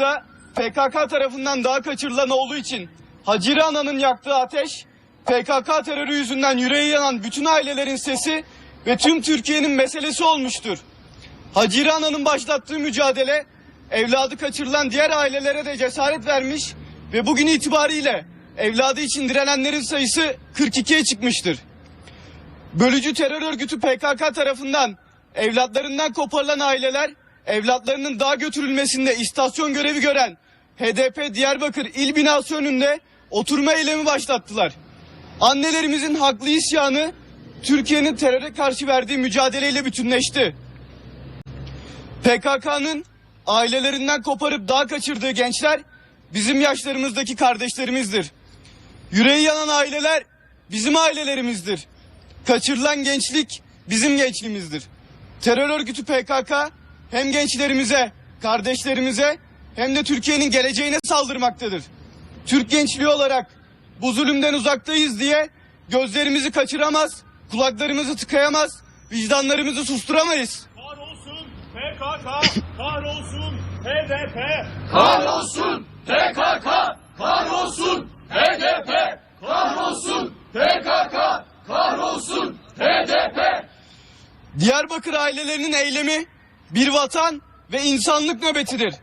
Diyarbakır'da PKK tarafından daha kaçırılan oğlu için Hacire Ana'nın yaktığı ateş, PKK terörü yüzünden yüreği yanan bütün ailelerin sesi ve tüm Türkiye'nin meselesi olmuştur. Hacire Ana'nın başlattığı mücadele evladı kaçırılan diğer ailelere de cesaret vermiş ve bugün itibariyle evladı için direnenlerin sayısı 42'ye çıkmıştır. Bölücü terör örgütü PKK tarafından evlatlarından koparılan aileler evlatlarının daha götürülmesinde istasyon görevi gören HDP Diyarbakır il binası önünde oturma eylemi başlattılar. Annelerimizin haklı isyanı Türkiye'nin teröre karşı verdiği mücadeleyle bütünleşti. PKK'nın ailelerinden koparıp daha kaçırdığı gençler bizim yaşlarımızdaki kardeşlerimizdir. Yüreği yanan aileler bizim ailelerimizdir. Kaçırılan gençlik bizim gençliğimizdir. Terör örgütü PKK hem gençlerimize, kardeşlerimize hem de Türkiye'nin geleceğine saldırmaktadır. Türk gençliği olarak bu zulümden uzaktayız diye gözlerimizi kaçıramaz, kulaklarımızı tıkayamaz, vicdanlarımızı susturamayız. Kahrolsun PKK, kahrolsun HDP, Kahrolsun PKK, kahrolsun HDP, kahrolsun PKK, kahrolsun HDP. Diyarbakır ailelerinin eylemi bir vatan ve insanlık nöbetidir.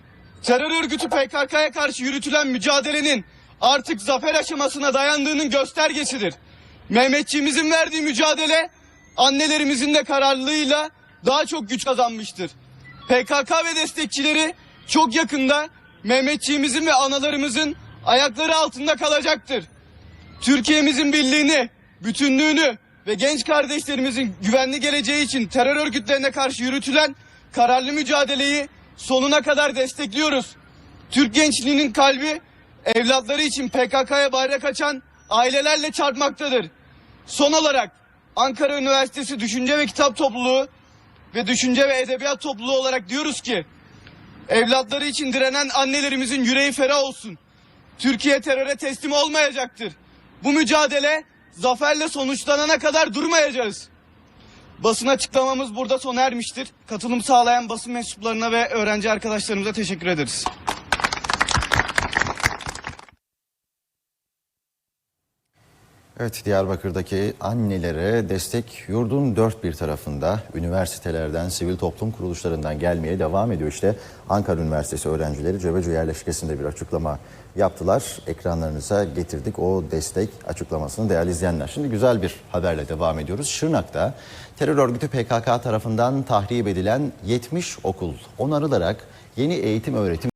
Terör örgütü PKK'ya karşı yürütülen mücadelenin artık zafer aşamasına dayandığının göstergesidir. Mehmetçiğimizin verdiği mücadele annelerimizin de kararlılığıyla daha çok güç kazanmıştır. PKK ve destekçileri çok yakında Mehmetçiğimizin ve analarımızın ayakları altında kalacaktır. Türkiye'mizin birliğini, bütünlüğünü ve genç kardeşlerimizin güvenli geleceği için terör örgütlerine karşı yürütülen kararlı mücadeleyi sonuna kadar destekliyoruz. Türk gençliğinin kalbi evlatları için PKK'ya bayrak açan ailelerle çarpmaktadır. Son olarak Ankara Üniversitesi Düşünce ve Kitap Topluluğu ve Düşünce ve Edebiyat Topluluğu olarak diyoruz ki evlatları için direnen annelerimizin yüreği ferah olsun. Türkiye teröre teslim olmayacaktır. Bu mücadele zaferle sonuçlanana kadar durmayacağız. Basın açıklamamız burada sona ermiştir. Katılım sağlayan basın mensuplarına ve öğrenci arkadaşlarımıza teşekkür ederiz. Evet Diyarbakır'daki annelere destek yurdun dört bir tarafında üniversitelerden, sivil toplum kuruluşlarından gelmeye devam ediyor. İşte Ankara Üniversitesi öğrencileri Cebeci yerleşkesinde bir açıklama yaptılar. Ekranlarınıza getirdik o destek açıklamasını değerli izleyenler. Şimdi güzel bir haberle devam ediyoruz. Şırnak'ta terör örgütü PKK tarafından tahrip edilen 70 okul onarılarak yeni eğitim öğretim